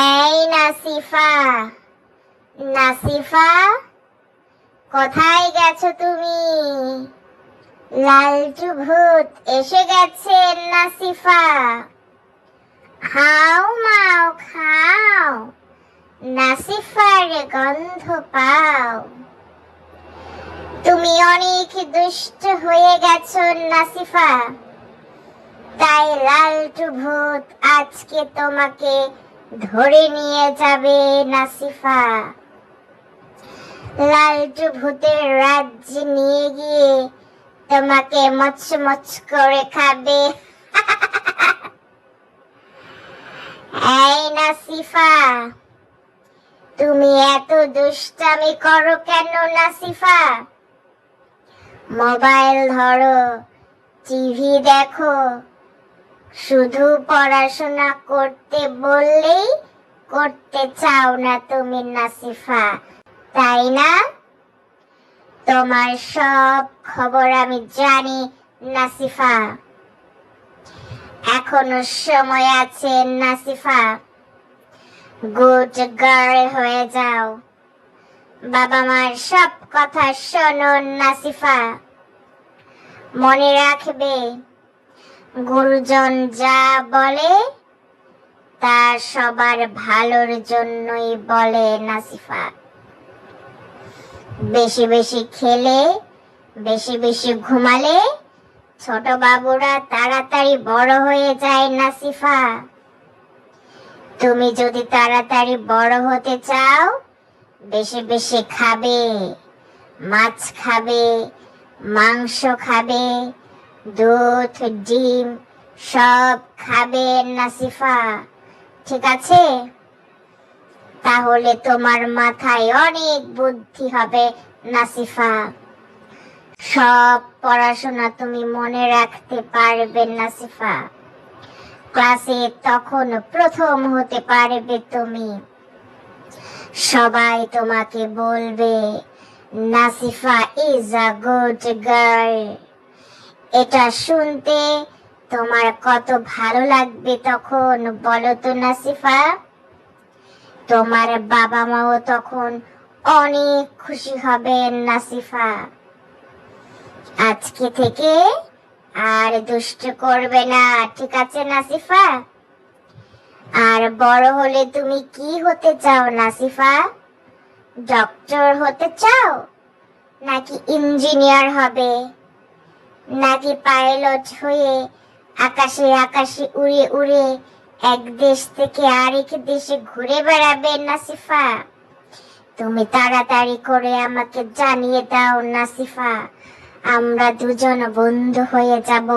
এই নাসিফা নাসিফা, কোথায় গেছো তুমি? লালটু ভূত এসে গেছে নাসিফা। খাও মাও, খাও, নাসিফার গন্ধ পাও। তুমি অনেক দুষ্ট হয়ে গেছো নাসিফা। তাই লালটু ভূত আজকে তোমাকে ধরে নিয়ে যাবে নাসিফা। লালটু ভূতের রাজ্যে নিয়ে গিয়ে তোমাকে মচ মচ করে খাবে। এই নাসিফা, তুমি এত দুষ্টামি করো কেন নাসিফা? মোবাইল ধরো, টিভি দেখো শুধু পড়াশোনা করতে বললেই করতে চাও না তুমি, নাসিফা, তাই না? তোমার সব খবর আমি জানি, নাসিফা। এখনও সময় আছে, নাসিফা। গুড গার্ল হয়ে যাও। বাবা মার সব কথা শোনো, নাসিফা। মনে রাখবে গুরুজন যা বলে, তা সবার ভালোর জন্যই বলে নাসিফা। বেশি বেশি খেলে, বেশি বেশি ঘুমালে, ছোট বাবুরা তাড়াতাড়ি বড় হয়ে যায় নাসিফা। তুমি যদি তাড়াতাড়ি বড় হতে চাও, বেশি বেশি খাবে, মাছ খাবে, মাংস খাবে দুধ, ডিম, সব খাবে নাসিফা। ঠিক আছে? তাহলে তোমার মাথায় অনেক বুদ্ধি হবে, নাসিফা। সব পড়াশোনা তুমি মনে রাখতে পারবে, নাসিফা। ক্লাসে তখন প্রথম হতে পারবে তুমি। সবাই তোমাকে বলবে, Nasifa is a good girl এটা শুনতে তোমার কত ভালো লাগবে তখন, বলো তো নাসিফা। তোমার বাবা মাও তখন অনেক খুশি হবেন নাসিফা। আজকে থেকে আর দুষ্ট করবে না, ঠিক আছে নাসিফা? আর বড় হলে তুমি কি হতে চাও নাসিফা? ডক্টর হতে চাও নাকি ইঞ্জিনিয়ার হবে? নাকি পাইলট ছুঁয়ে আকাশে আকাশে উড়ে উড়ে এক দেশ থেকে আরেক দেশে ঘুরে বেড়াবে নাসিফা। তুমি তাড়াতাড়ি করে আমাকে জানিয়ে দাও নাসিফা, আমরা দুজন বন্ধু হয়ে যাব।